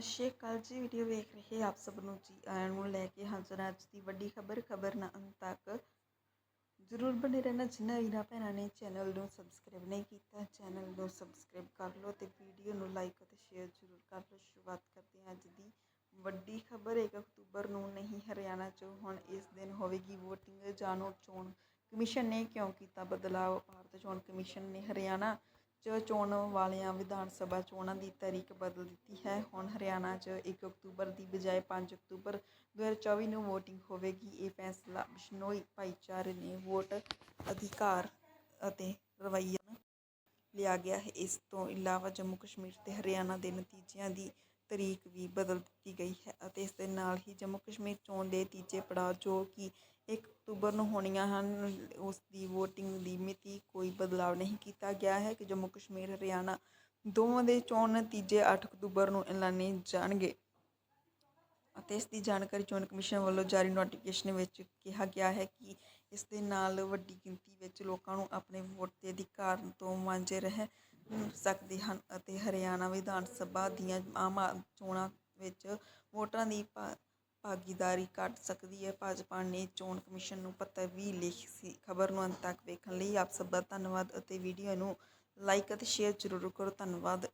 ਸਤਿ ਸ਼੍ਰੀ ਅਕਾਲ ਜੀ ਵੀਡੀਓ ਵੇਖ ਰਹੇ ਆਪ ਸਭ ਨੂੰ ਜੀ, ਆਇਆਂ ਨੂੰ ਲੈ ਕੇ ਹਾਜ਼ਰ ਅੱਜ ਦੀ ਵੱਡੀ ਖਬਰ ਖਬਰ ਨਾ ਅੰਤ ਤੱਕ। ਜ਼ਰੂਰ ਬਣੇ ਰਹਿਣਾ ਜਿਨ੍ਹਾਂ ਵੀਰਾਂ ਭੈਣਾਂ ਨੇ ਚੈਨਲ ਨੂੰ ਸਬਸਕ੍ਰਾਈਬ ਨਹੀਂ ਕੀਤਾ ਚੈਨਲ ਨੂੰ ਸਬਸਕ੍ਰਾਈਬ ਕਰ ਲਓ ਤੇ ਵੀਡੀਓ ਨੂੰ ਲਾਈਕ ਅਤੇ ਸ਼ੇਅਰ ਜ਼ਰੂਰ ਕਰ ਲਓ। ਸ਼ੁਰੂਆਤ ਕਰਦੇ ਹਾਂ ਅੱਜ ਦੀ ਵੱਡੀ ਖਬਰ 1 ਅਕਤੂਬਰ ਨੂੰ ਨਹੀਂ, ਹਰਿਆਣਾ 'ਚ ਹੁਣ ਇਸ ਦਿਨ ਹੋਵੇਗੀ VOTING, ਜਾਣੋ ਚੋਣ ਕਮਿਸ਼ਨ ਨੇ ਕਿਉਂ ਕੀਤਾ ਬਦਲਾਅ ਭਾਰਤ ਚੋਣ ਕਮਿਸ਼ਨ ਨੇ ਹਰਿਆਣਾ 'ਚ ਚੋਣ ਵਾਲੀਆਂ ਵਿਧਾਨ ਸਭਾ ਚੋਣਾਂ ਦੀ ਤਾਰੀਖ ਬਦਲ ਦਿੱਤੀ ਹੈ। ਹੁਣ ਹਰਿਆਣਾ 'ਚ 1 ਅਕਤੂਬਰ ਦੀ ਬਜਾਏ 5 ਅਕਤੂਬਰ 2024 ਨੂੰ VOTING ਹੋਵੇਗੀ। ਇਹ ਫੈਸਲਾ ਬਿਸ਼ਨੋਈ ਭਾਈਚਾਰੇ ਨੇ ਵੋਟ ਅਧਿਕਾਰ ਅਤੇ ਰਵੱਈਆ ਲਿਆ ਗਿਆ ਹੈ। ਇਸ ਤੋਂ ਇਲਾਵਾ ਜੰਮੂ ਕਸ਼ਮੀਰ ਤੇ ਹਰਿਆਣਾ ਦੇ ਨਤੀਜਿਆਂ ਦੀ ਤਰੀਕ ਵੀ ਬਦਲ ਦਿੱਤੀ ਗਈ ਹੈ ਅਤੇ ਇਸ ਦੇ ਨਾਲ ਹੀ ਜੰਮੂ ਕਸ਼ਮੀਰ ਚੋਣ ਦੇ ਤੀਜੇ ਪੜਾਅ ਜੋ ਕਿ ਇੱਕ ਅਕਤੂਬਰ ਨੂੰ ਹੋਣੀਆਂ ਹਨ। ਉਸ ਦੀ VOTING ਦੀ ਮਿਤੀ ਕੋਈ ਬਦਲਾਅ ਨਹੀਂ ਕੀਤਾ ਗਿਆ ਹੈ ਕਿ ਜੰਮੂ ਕਸ਼ਮੀਰ, ਹਰਿਆਣਾ ਦੋਵਾਂ ਦੇ ਚੋਣ ਨਤੀਜੇ 8 ਅਕਤੂਬਰ ਨੂੰ ਐਲਾਨੇ ਜਾਣਗੇ। ਅਤੇ ਇਸ ਦੀ ਜਾਣਕਾਰੀ ਚੋਣ ਕਮਿਸ਼ਨ ਵੱਲੋਂ ਜਾਰੀ ਨੋਟੀਫਿਕੇਸ਼ਨ ਵਿੱਚ ਕਿਹਾ ਗਿਆ ਹੈ ਕਿ ਇਸ ਦੇ ਨਾਲ ਵੱਡੀ ਗਿਣਤੀ ਵਿੱਚ ਲੋਕਾਂ ਨੂੰ ਆਪਣੇ ਵੋਟ ਦੇ ਅਧਿਕਾਰ ਤੋਂ ਵਾਂਝੇ ਰਹਿ ਸਕਦੇ ਹਨ ਅਤੇ ਹਰਿਆਣਾ ਵਿਧਾਨ ਸਭਾ ਦੀਆਂ ਆਮ ਚੋਣਾਂ ਵਿੱਚ ਵੋਟਾਂ ਦੀ ਭਾ- ਭਾਗੀਦਾਰੀ ਘਟ ਸਕਦੀ ਹੈ। ਭਾਜਪਾ ਨੇ ਚੋਣ ਕਮਿਸ਼ਨ ਨੂੰ ਪੱਤਰ ਵੀ ਲਿਖੀ ਸੀ। ਖਬਰ ਨੂੰ ਅੰਤ ਤੱਕ ਵੇਖਣ ਲਈ ਆਪ ਸਭ ਦਾ ਧੰਨਵਾਦ ਅਤੇ ਵੀਡੀਓ ਨੂੰ ਲਾਈਕ ਅਤੇ ਸ਼ੇਅਰ ਜ਼ਰੂਰ ਕਰੋ। ਧੰਨਵਾਦ।